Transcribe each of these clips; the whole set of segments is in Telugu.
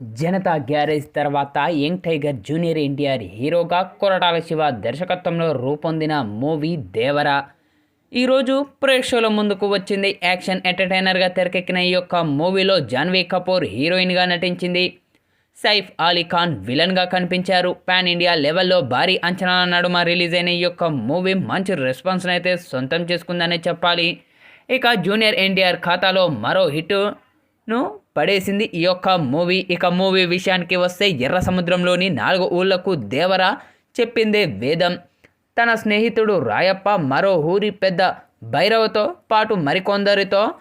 జనతా గ్యారేజ్ తర్వాత యంగ్ టైగర్ జూనియర్ ఎన్టీఆర్ హీరోగా కొరటాల శివ దర్శకత్వంలో రూపొందిన మూవీ దేవరా. ఈరోజు ప్రేక్షకుల ముందుకు వచ్చింది యాక్షన్ ఎంటర్టైనర్గా తెరకెక్కిన ఈ యొక్క మూవీలో జాన్వీ కపూర్ హీరోయిన్గా నటించింది. సైఫ్ అలీ ఖాన్ విలన్గా కనిపించారు. పాన్ ఇండియా లెవెల్లో భారీ అంచనాల నడుమ రిలీజ్ అయిన ఈ యొక్క మూవీ మంచి రెస్పాన్స్ని అయితే సొంతం చేసుకుందనే చెప్పాలి. ఇక జూనియర్ ఎన్టీఆర్ ఖాతాలో మరో హిట్ను పడేసింది ఈ యొక్క మూవీ. ఇక మూవీ విషయానికి వస్తే ఎర్ర సముద్రంలోని నాలుగు ఊళ్ళకు దేవరా చెప్పిందే వేదం. తన స్నేహితుడు రాయప్ప మరో ఊరి పెద్ద భైరవతో పాటు మరికొందరితో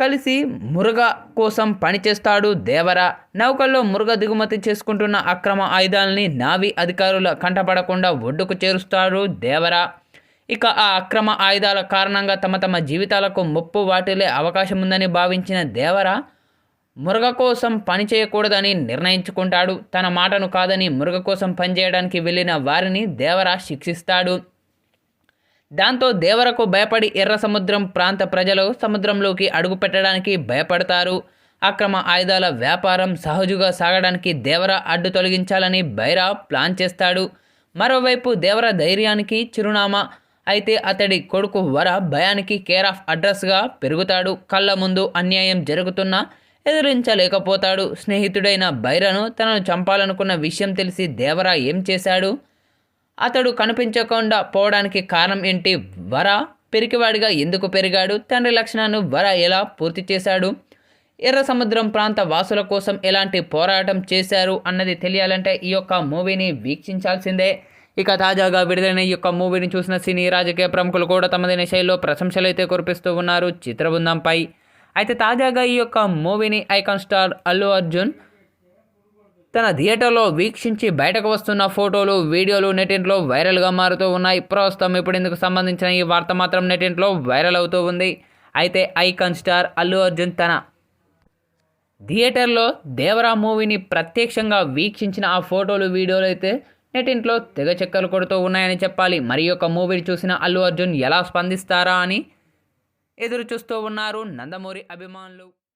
కలిసి మురుగ కోసం పనిచేస్తాడు దేవర. నౌకల్లో మురుగ దిగుమతి చేసుకుంటున్న అక్రమ ఆయుధాలని నావీ అధికారుల కంటపడకుండా ఒడ్డుకు చేరుస్తాడు దేవరా. ఇక ఆ అక్రమ ఆయుధాల కారణంగా తమ తమ జీవితాలకు ముప్పు వాటిల్లే అవకాశం ఉందని భావించిన దేవర మురుగ కోసం పని చేయకూడదని నిర్ణయించుకుంటాడు. తన మాటను కాదని మురగ కోసం పనిచేయడానికి వెళ్ళిన వారిని దేవర శిక్షిస్తాడు. దాంతో దేవరకు భయపడి ఎర్ర సముద్రం ప్రాంత ప్రజలు సముద్రంలోకి అడుగు పెట్టడానికి భయపడతారు. అక్రమ ఆయుధాల వ్యాపారం సహజుగా సాగడానికి దేవర అడ్డు తొలగించాలని బైరా ప్లాన్ చేస్తాడు. మరోవైపు దేవర ధైర్యానికి చిరునామా అయితే అతడి కొడుకు వర భయానికి కేర్ ఆఫ్ అడ్రస్గా పెరుగుతాడు. కళ్ళ ముందు అన్యాయం జరుగుతున్నా ఎదిరించలేకపోతాడు. స్నేహితుడైన బైరను తనను చంపాలనుకున్న విషయం తెలిసి దేవరా ఏం చేశాడు? అతడు కనిపించకుండా పోవడానికి కారణం ఏంటి? వర పెరికివాడిగా ఎందుకు పెరిగాడు? తండ్రి లక్షణాన్ని వర ఎలా పూర్తి చేశాడు? ఎర్ర సముద్రం ప్రాంత వాసుల కోసం ఎలాంటి పోరాటం చేశారు? అన్నది తెలియాలంటే ఈ యొక్క మూవీని వీక్షించాల్సిందే. ఇక తాజాగా విడుదలైన ఈ యొక్క మూవీని చూసిన సినీ రాజకీయ ప్రముఖులు కూడా తమదైన శైలిలో ప్రశంసలు అయితే కురిపిస్తూ ఉన్నారు చిత్రబృందంపై. అయితే తాజాగా ఈ యొక్క మూవీని ఐకాన్ స్టార్ అల్లు అర్జున్ తన థియేటర్లో వీక్షించి బయటకు వస్తున్న ఫోటోలు వీడియోలు నెటింట్లో వైరల్గా మారుతూ ఉన్నాయి. ప్రస్తుతం ఇప్పుడు ఇందుకు సంబంధించిన ఈ వార్త మాత్రం నెటింట్లో వైరల్ అవుతూ ఉంది. అయితే ఐకాన్ స్టార్ అల్లు అర్జున్ తన థియేటర్లో దేవరా మూవీని ప్రత్యక్షంగా వీక్షించిన ఆ ఫోటోలు వీడియోలు అయితే నెటింట్లో తెగ చెక్కలు కొడుతూ ఉన్నాయని చెప్పాలి. మరి యొక్క మూవీని చూసిన అల్లు అర్జున్ ఎలా స్పందిస్తారా అని ఎదురు చూస్తూ ఉన్నారు నందమూరి అభిమానులు.